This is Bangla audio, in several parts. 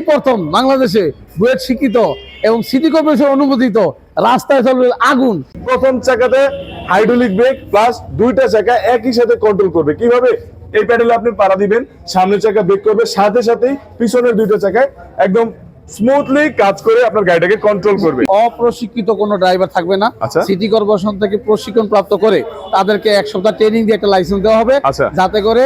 এই প্রথম বাংলাদেশে বুয়েট শিক্ষিত এবং সিটি কর্পোরেশন অনুমোদিত রাস্তায় চলবে আগুন। প্রথম চাকাতে হাইড্রোলিক ব্রেক প্লাস দুইটা চাকা একই সাথে কন্ট্রোল করবে। কীভাবে? এই প্যাডেলে আপনি পাড়া দিবেন, সামনের চাকা ব্রেক করবে, সাথে সাথেই পিছনের দুইটা চাকায় একদম স্মুথলি কাজ করে আপনার গাড়িটাকে কন্ট্রোল করবে। অপ্রশিক্ষিত কোনো ড্রাইভার থাকবে না। আচ্ছা। সিটি কর্পোরেশন থেকে প্রশিক্ষণ প্রাপ্ত করে তাদেরকে এক সপ্তাহ ট্রেনিং দিয়ে একটা লাইসেন্স দেওয়া হবে আচ্ছা। যাতে করে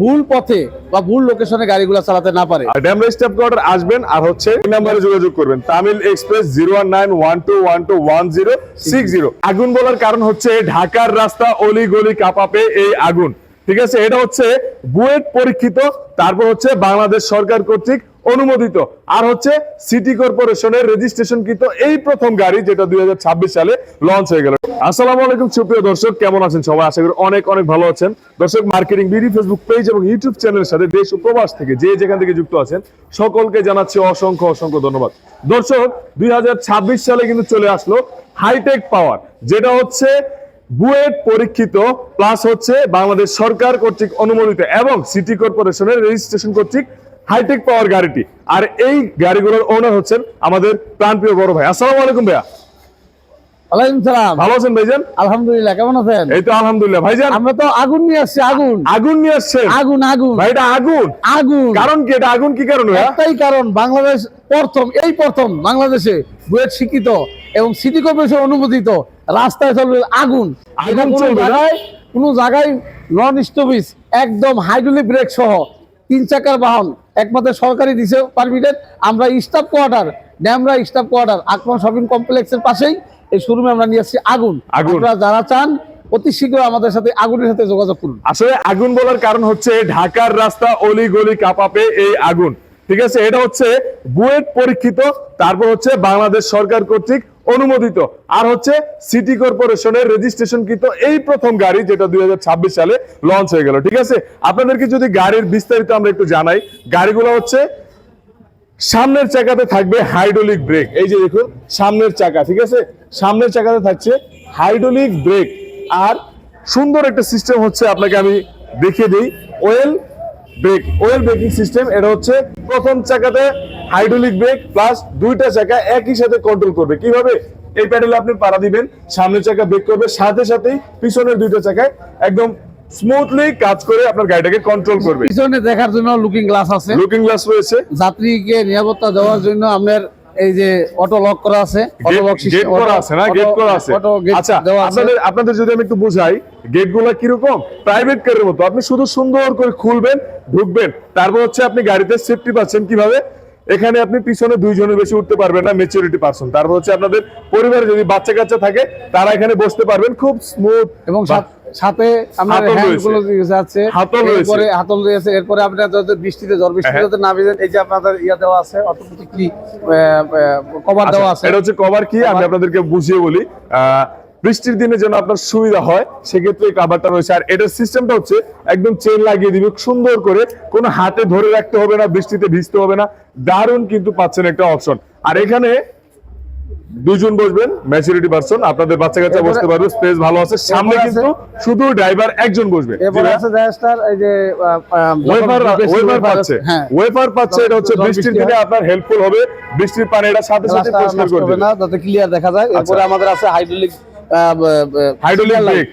ভুল পথে বা ভুল লোকেশনে গাড়িগুলো চালাতে না পারে। ড্যামরা স্টাফ কোয়ার্টার আসবেন আর হচ্ছে এই নাম্বারে যোগাযোগ করবেন। Tamil express zero one nine one two one two one zero six zero আগুন বলার কারণ হচ্ছে ঢাকার রাস্তা অলি গলি কাপাপে এই আগুন। ঠিক আছে? এটা হচ্ছে বুয়েট পরীক্ষিত তারপর হচ্ছে বাংলাদেশ সরকার কর্তৃক অনুমোদিত। আর হচ্ছে সিটি কর্পোরেশনের রেজিস্ট্রেশন কৃত এই প্রথম গাড়ি যেটা দুই সালে লঞ্চ হয়ে গেল। আসসালামু আলাইকুম সুপ্রিয় দর্শক, কেমন আছেন সবাই? আশা করি অনেক অনেক ভালো আছেন। দর্শক মার্কেটিং বিডি ফেসবুক পেজ এবং ইউটিউব চ্যানেলের সাথে দেশ ও প্রবাস থেকে যে যেখান থেকে যুক্ত আছেন, সকলকে জানাচ্ছি অসংখ্য অসংখ্য ধন্যবাদ। দর্শক, দুই হাজার ছাব্বিশ সালে কিন্তু চলে আসলো হাইটেক পাওয়ার যেটা হচ্ছে বুয়েট পরীক্ষিত প্লাস হচ্ছে বাংলাদেশ সরকার কর্তৃক অনুমোদিত এবং সিটি কর্পোরেশনের রেজিস্ট্রেশন কর্তৃক হাইটেক পাওয়ার গাড়িটি। আর এই গাড়িগুলোর ওনার হচ্ছেন আমাদের প্রাণপ্রিয় বড় ভাই। আসসালামু আলাইকুম ভাইয়া। ওয়ালাইকুম ভালো আছেন ভাইজান? আলহামদুলিল্লাহ কেমন আছেন? এই তো আলহামদুলিল্লাহ। ভাইজান? আমরা তো আগুন নিয়ে আসছি আগুন। আগুন নিয়ে আসছেন? আগুন আগুন। ভাই এটা আগুন? আগুন। কারণ কি এটা আগুন কি কারণে ভাইয়া? একটাই কারণ বাংলাদেশ প্রথম এই প্রথম বাংলাদেশে বুয়েট শিক্ষিত এবং সিটি কর্পোরেশন অনুমোদিত রাস্তায় চলবে আগুন। আগুন চলবে জায়গায় কোনো জায়গায় নন স্টপিস একদম হাইড্রোলিক ব্রেক সহ তিন চাকার বাহন একমাত্র সরকারি দিছে পারমিটেড আমরা স্টাফ কোয়ার্টার ড্যামরা স্টাফ কোয়ার্টার আকরম শপিং কমপ্লেক্সের পাশেই এই শোরুমে আমরা নিয়ে আসছি আগুন। আগুন। আপনারা যারা চান অতি শীঘ্র আমাদের সাথে আগুনের সাথে যোগাযোগ করুন। আসলে আগুন বলার কারণ হচ্ছে ঢাকার রাস্তা অলি গলি কাপাপে এই আগুন। ঠিক আছে? এটা হচ্ছে বুয়েট পরীক্ষিত, তারপর হচ্ছে বাংলাদেশ সরকার কর্তৃক অনুমোদিত। আর হচ্ছে সিটি কর্পোরেশনের রেজিস্ট্রেশন কৃত এই প্রথম গাড়ি, যেটা দু হাজার ছাব্বিশ সালে লঞ্চ হয়ে গেল, ঠিক আছে? আপনাদেরকে যদি গাড়ির বিস্তারিত আমরা একটু জানাই, গাড়িগুলো হচ্ছে সামনের চাকাতে থাকবে হাইড্রোলিক ব্রেক। এই যে দেখুন, সামনের চাকা, ঠিক আছে? সামনের চাকাতে থাকছে হাইড্রোলিক ব্রেক। আর সুন্দর একটা সিস্টেম হচ্ছে, আপনাকে আমি দেখিয়ে দিই, well break well braking system এটা হচ্ছে প্রথম চাকাতে হাইড্রোলিক ব্রেক প্লাস দুইটা চাকা একই সাথে কন্ট্রোল করবে। কীভাবে? এই প্যাডেলে আপনি পাড়া দিবেন সামনের চাকা ব্রেক করবে সাথে সাথেই পিছনের দুইটা চাকায় একদম স্মুথলি কাজ করে আপনার গাড়িটাকে কন্ট্রোল করবে। পিছনে দেখার জন্য লুকিং গ্লাস আছে। লুকিং গ্লাস রয়েছে। যাত্রীকে নিরাপত্তা দেওয়ার জন্য আপনার এই যে অটো লক করা আছে অটো লক করা আছে না? গেট করা আছে। আচ্ছা আপনাদের আপনাদের যদি আমি একটু বুঝাই গুলা কীরকম? প্রাইভেট কারের মতো। আপনি শুধু সুন্দর করে খুলবেন ঢুকবেন তারপর হচ্ছে আপনি গাড়িতে সেফটি পাচ্ছেন কীভাবে? এখানে আপনি পিছনে দুইজনের বেশি উঠতে পারবেন না মেচুরিটি পারসন তারপর হচ্ছে আপনাদের পরিবারে যদি বাচ্চা কাচ্চা থাকে তারা এখানে বসতে পারবেন। খুব স্মুথ এবং সাথ- সাথে আপনার হাতল হ্যান্ড রয়েছে। গুলো দিয়েছে আছে হাতল রয়েছে। হাতল রয়েছে এরপরে আপনার যাতে বৃষ্টিতে ঝড় বৃষ্টিতে হ্যাঁ। যাতে না ভিজেন এই যে আপনাদের ইয়া দেওয়া আছে অটোমেটিক কি কভার দেওয়া আছে এটা হচ্ছে কভার কি আমি আপনাদেরকে বুঝিয়ে বলি আহ, বৃষ্টির দিনে যেন আপনার সুবিধা হয় সেক্ষেত্রে এই কাভারটা রয়েছে আর এটার সিস্টেমটা হচ্ছে একদম চেন লাগিয়ে দিবে সুন্দর করে কোনো হাতে ধরে রাখতে হবে না বৃষ্টিতে ভিজতে হবে না দারুণ কিন্তু পাচ্ছেন একটা অপশন আর এখানে দুজন বসবেন ম্যাচুরিটি পারসন আপনাদের বাচ্চা কাচ্চা বসতে পারবে স্পেস ভালো আছে। সামনে কিন্তু শুধু ড্রাইভার একজন বসবে। এরপরে এই যে ওয়েফার ওয়েফার ওয়েফার পাচ্ছে। হ্যাঁ। ওয়েফার পাচ্ছে এটা হচ্ছে বৃষ্টির দিনে আপনার হেল্পফুল হবে। বৃষ্টির পানি এটা সাথে সাথে পরিষ্কার নষ্ট করে হবে দেবে। না যাতে ক্লিয়ার দেখা যায়। এরপরে আচ্ছা। আমাদের আছে হাইড্রোলিক হাইড্রোলিক ব্রেক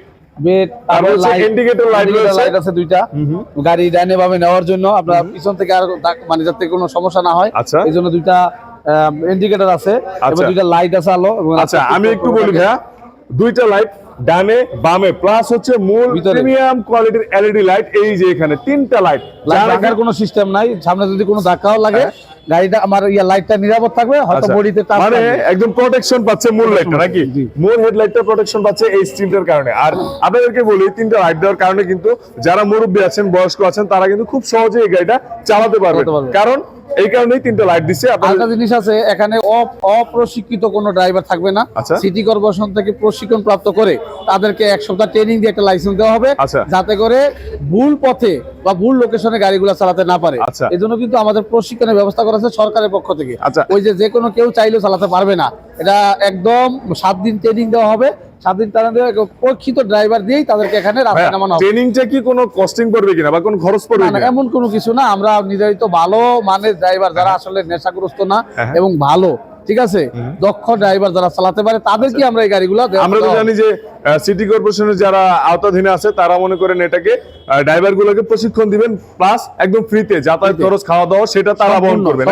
গাড়ি ডাইনে ভাবে নেওয়ার জন্য আপনার পিছন থেকে আর মানে যাতে কোনো সমস্যা না হয়। আচ্ছা। এই জন্য দুইটা ইন্ডিকেটর আছে আচ্ছা। এবং দুইটা লাইট আছে আলো আচ্ছা আমি একটু বলি। ভাইয়া দুইটা লাইট ডানে বামে প্লাস হচ্ছে মূল প্রিমিয়াম কোয়ালিটির এলইডি লাইট এই যে এখানে তিনটা লাইট রাখার কোনো সিস্টেম নাই সামনে যদি কোনো ধাক্কাও লাগে গাড়িটা আমার ইয়া লাইটটা নিরাপদ থাকবে হয়তো বডিতে টাচ মানে একদম প্রোটেকশন পাচ্ছে মূল লাইটটা নাকি? মূল হেডলাইটটা প্রোটেকশন পাচ্ছে এই স্টিমটার কারণে। আর আপনাদেরকে বলি তিনটা লাইট দেওয়ার কারণে কিন্তু যারা মুরব্বী আছেন বয়স্ক আছেন তারা কিন্তু খুব সহজে এই গাড়িটা চালাতে পারবে। কারণ এই কারণেই তিনটা লাইট দিচ্ছে আরেকটা জিনিস আছে এখানে অপ্রশিক্ষিত কোনো ড্রাইভার থাকবে না আচ্ছা। সিটি কর্পোরেশন থেকে প্রশিক্ষণ প্রাপ্ত করে তাদেরকে এক সপ্তাহ ট্রেনিং দিয়ে একটা লাইসেন্স দেওয়া হবে আচ্ছা। যাতে করে ভুল পথে বা ভুল লোকেশনে গাড়িগুলো চালাতে না পারে আচ্ছা। এই জন্য কিন্তু আমাদের প্রশিক্ষণের ব্যবস্থা করা আছে সরকারের পক্ষ থেকে আচ্ছা। ওই যে যে কোনো কেউ চাইলেও চালাতে পারবে না এটা একদম সাত দিন ট্রেনিং দেওয়া হবে স্বাধীন তাদের প্রক্ষিত ড্রাইভার দিয়েই তাদেরকে এখানে রাস্তায় নামানো হবে। ট্রেনিংটা কি কোনো কস্টিং পড়বে কিনা বা কোনো খরচ পড়বে না, এমন কোনো কিছু না আমরা নির্ধারিত ভালো মানের ড্রাইভার যারা আসলে নেশাগ্রস্ত না হ্যাঁ। এবং ভালো ঠিক আছে? দক্ষ ড্রাইভার যারা চালাতে পারে তাদেরকে আমরা এই গাড়িগুলো আমরা তো জানি যে সিটি কর্পোরেশনের যারা আওতাধীনে আছে তারা মনে করেন এটাকে ড্রাইভার গুলোকে প্রশিক্ষণ দিবেন প্লাস একদম ফ্রিতে যাতায়াত খরচ খাওয়া দাওয়া সেটা তারা বহন করবে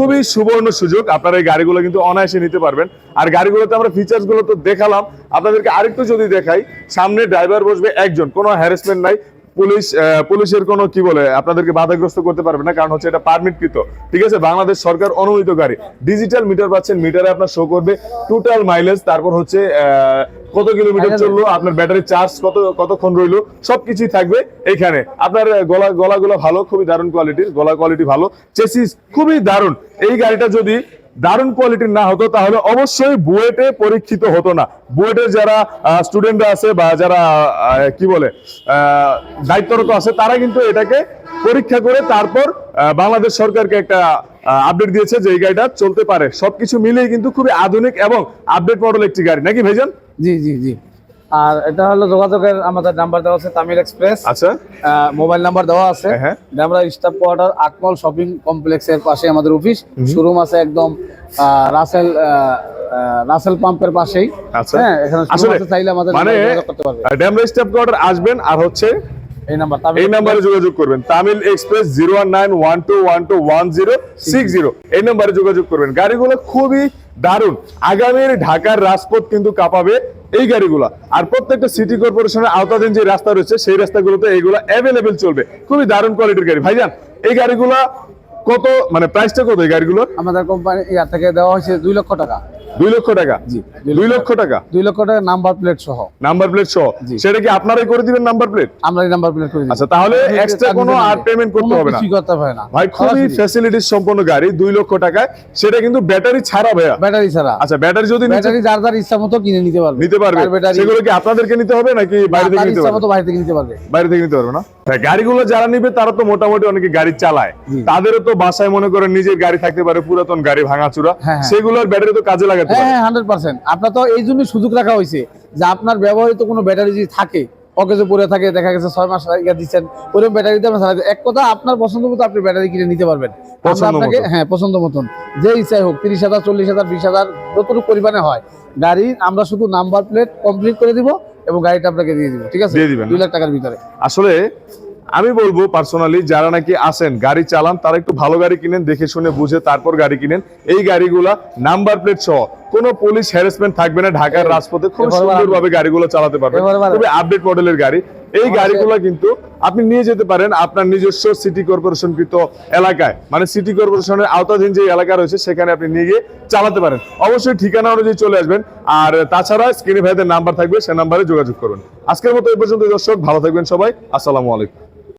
খুবই সুবর্ণ সুযোগ আপনারা এই গাড়িগুলো কিন্তু অনায়াসে নিতে পারবেন। আর গাড়িগুলোতে আমরা ফিচার্সগুলো তো দেখালাম আপনাদেরকে আরেকটু যদি দেখাই সামনে ড্রাইভার বসবে একজন কোনো হ্যারাসমেন্ট নাই পুলিশ পুলিশের কোনো কি বলে আপনাদেরকে বাধাগ্রস্ত করতে পারবে না কারণ হচ্ছে এটা পারমিটকৃত ঠিক আছে বাংলাদেশ সরকার অনুমোদিত গাড়ি। ডিজিটাল মিটার পাচ্ছেন মিটারে আপনার শো করবে। টোটাল মাইলেজ তারপর হচ্ছে আহ, কত কিলোমিটার চলল আপনার ব্যাটারি চার্জ কত কতক্ষণ রইল সবকিছুই থাকবে এখানে। আপনার গলা গলাগুলো ভালো খুবই দারুণ কোয়ালিটির গলা কোয়ালিটি ভালো। চেসিস খুবই দারুণ। এই গাড়িটা যদি দারুণ কোয়ালিটির না হতো, তাহলে অবশ্যই বুয়েটে পরীক্ষিত হতো না। বুয়েটের যারা স্টুডেন্টরা আছে বা যারা কি বলে দায়িত্বরত আছে, তারা কিন্তু এটাকে পরীক্ষা করে তারপর বাংলাদেশ সরকারকে একটা আপডেট দিয়েছে যে এই গাড়িটা চলতে পারে। সবকিছু মিলিয়ে কিন্তু খুবই আধুনিক এবং আপডেট মডেল একটি গাড়ি। নাকি ভাইজান? জি জি জি। আর এটা হলো যোগাযোগের আমাদের নাম্বার দেওয়া আছে তামিল এক্সপ্রেস। আচ্ছা। মোবাইল নাম্বার দেওয়া আছে। হ্যাঁ। আমরা স্টাফ কোয়ার্টার আকমল শপিং কমপ্লেক্সের পাশে আমাদের অফিস। শোরুম আছে একদম রাসেল রাসেল পাম্পের পাশেই। আচ্ছা। হ্যাঁ এখানে চাইলে আমাদের মানে ড্যামরা স্টাফ কোয়ার্টার আসবেন আর হচ্ছে এই নাম্বার এই নাম্বারে যোগাযোগ করবেন। Tamil express zero nine one two one two one zero six zero. এই নাম্বারে যোগাযোগ করবেন। গাড়িগুলো খুবই দারুণ। আগামীর ঢাকার রাজপথ কিন্তু কাঁপাবে এই গাড়িগুলো। আর প্রত্যেকটা সিটি কর্পোরেশনের আওতাধীন যে রাস্তা রয়েছে সেই রাস্তাগুলোতে এইগুলো অ্যাভেলেবেল চলবে। খুবই দারুণ কোয়ালিটির গাড়ি। ভাইজান এই গাড়িগুলো কত মানে প্রাইসটা কত এই গাড়িগুলো আমাদের কোম্পানি ইয়ার থেকে দেওয়া হয়েছে দুই লক্ষ টাকা। দুই লক্ষ টাকা? দুই লক্ষ টাকা? দুই লক্ষ টাকা নাম্বার প্লেট সহ। নাম্বার প্লেট সহ। সেটা কি আপনারাই করে দিবেন নাম্বার প্লেট? আমরা এই নাম্বার প্লেট করে দিই। আচ্ছা তাহলে এক্সট্রা কোনো আর পেমেন্ট করতে হবে না। করতে হবে না। ভাই খুবই ফ্যাসিলিটিস সম্পন্ন গাড়ি দুই লক্ষ টাকায়। সেটা কিন্তু ব্যাটারি ছাড়া ভাইয়া। ব্যাটারি ছাড়া। আচ্ছা ব্যাটারি যদি ব্যাটারি যার যার ইচ্ছা মতো কিনে নিতে পারবে। নিতে পারবে। সেগুলো কি আপনাদেরকে নিতে হবে নাকি বাইরে থেকে নিতে মতো বাইরে থেকে নিতে পারবে। বাইরে থেকে নিতে পারবে না? গাড়িগুলো যারা নিবে তারা তো মোটামুটি অনেকে গাড়ি চালায়। তাদেরও তো বাসায় মনে করেন নিজের গাড়ি থাকতে পারে পুরাতন গাড়ি ভাঙাচুরা। হ্যাঁ, হ্যাঁ। সেগুলোর ব্যাটারি তো কাজে লাগাতে হ্যাঁ হ্যাঁ হান্ড্রেড পার্সেন্ট আপনার তো এই জন্য সুযোগ রাখা হয়েছে যে আপনার ব্যবহৃত কোনো ব্যাটারি যদি থাকে অকেজে পড়ে থাকে দেখা গেছে ছয় মাস ইয়া দিচ্ছেন ওরকম ব্যাটারি দিয়ে চালাতে এক কথা আপনার পছন্দ মতো আপনি ব্যাটারি কিনে নিতে পারবেন। আপনাকে হ্যাঁ পছন্দ মতন। যে ইচ্ছাই হোক তিরিশ হাজার চল্লিশ হাজার বিশ হাজার যতটুকু পরিমাণে হয়। গাড়ি আমরা শুধু নাম্বার প্লেট কমপ্লিট করে দিব এবং গাড়িটা আপনাকে দিয়ে দিব ঠিক আছে? দিয়ে দিবেন। দুই লাখ টাকার ভিতরে। আসলে আমি বলব পার্সোনালি যারা নাকি আসেন গাড়ি চালান তারা একটু ভালো গাড়ি কিনেন দেখে শুনে বুঝে তারপর গাড়ি কিনেন। এই গাড়িগুলা নাম্বার প্লেট সহ কোন পুলিশ হ্যারাসমেন্ট থাকবে না ঢাকার রাজপথে খুব সুন্দরভাবে গাড়িগুলো চালাতে পারবে খুবই আপডেট মডেলের গাড়ি। এই গাড়িগুলো কিন্তু আপনি নিয়ে যেতে পারেন আপনার নিজস্ব সিটি কর্পোরেশন কৃত এলাকায়। মানে সিটি কর্পোরেশনের আওতাধীন যে এলাকা রয়েছে সেখানে আপনি নিয়ে গিয়ে চালাতে পারেন। অবশ্যই ঠিকানা অনুযায়ী চলে আসবেন। আর তাছাড়া স্ক্রিনে ভাইদের নাম্বার থাকবে সে নাম্বারে যোগাযোগ করুন। আজকের মতো এই পর্যন্ত দর্শক ভালো থাকবেন সবাই। আসসালামু আলাইকুম।